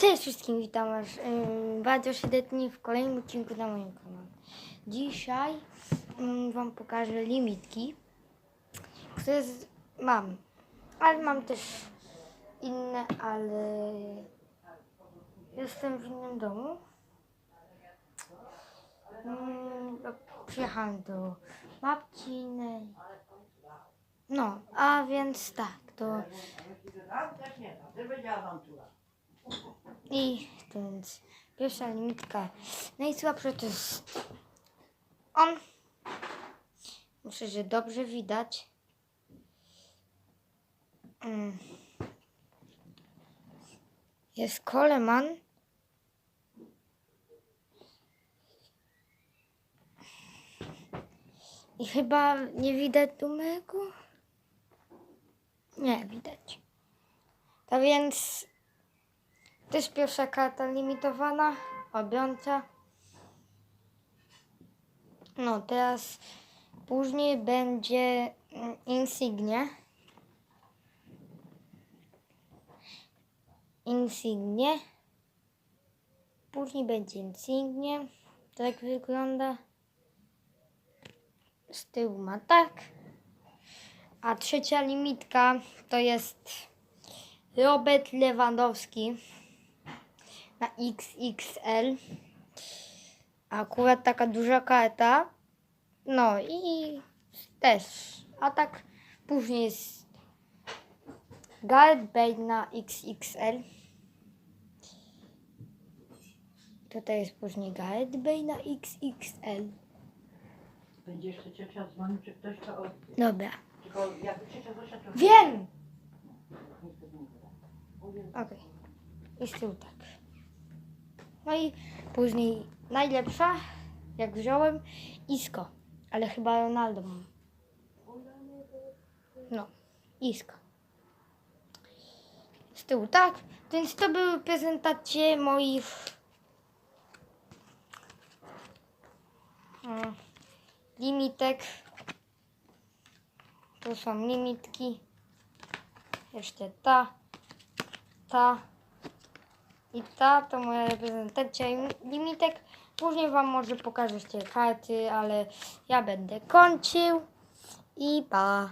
Cześć wszystkim, witam was bardzo serdecznie w kolejnym odcinku na moim kanale. Dzisiaj wam pokażę limitki, które mam, ale mam też inne, ale jestem w innym domu. Przyjechałem do babci. No, a więc tak, to Da, to. I więc pierwsza limitka najsłabsza to jest on. Myślę, że dobrze widać. Mm. Jest Coleman. I chyba nie widać numeru. Nie widać. To więc to jest pierwsza karta limitowana, obrońca. No teraz później będzie mm, Insignia. Insignia. Później będzie Insignia. Tak wygląda. Z tyłu ma tak. A trzecia limitka to jest Robert Lewandowski na XXL. Akurat taka duża karta. No i też. A tak później jest Gareth Bale na XXL. Tutaj jest później Gareth Bale na XXL. Będzie jeszcze ciocia dzwonić, czy ktoś to... od- Dobra. Tylko jak ciocia Zosia to... Wiem! Okej. Z tyłu tak. No i później najlepsza, jak wziąłem, Isko. Ale chyba Ronaldo mam. No, Isko. Z tyłu tak. Więc to były prezentacje moich mm, limitek. Tu są limitki. Jeszcze ta ta i ta to moja reprezentacja limitek. Później Wam może pokażę jeszcze karty, ale ja będę kończył i pa.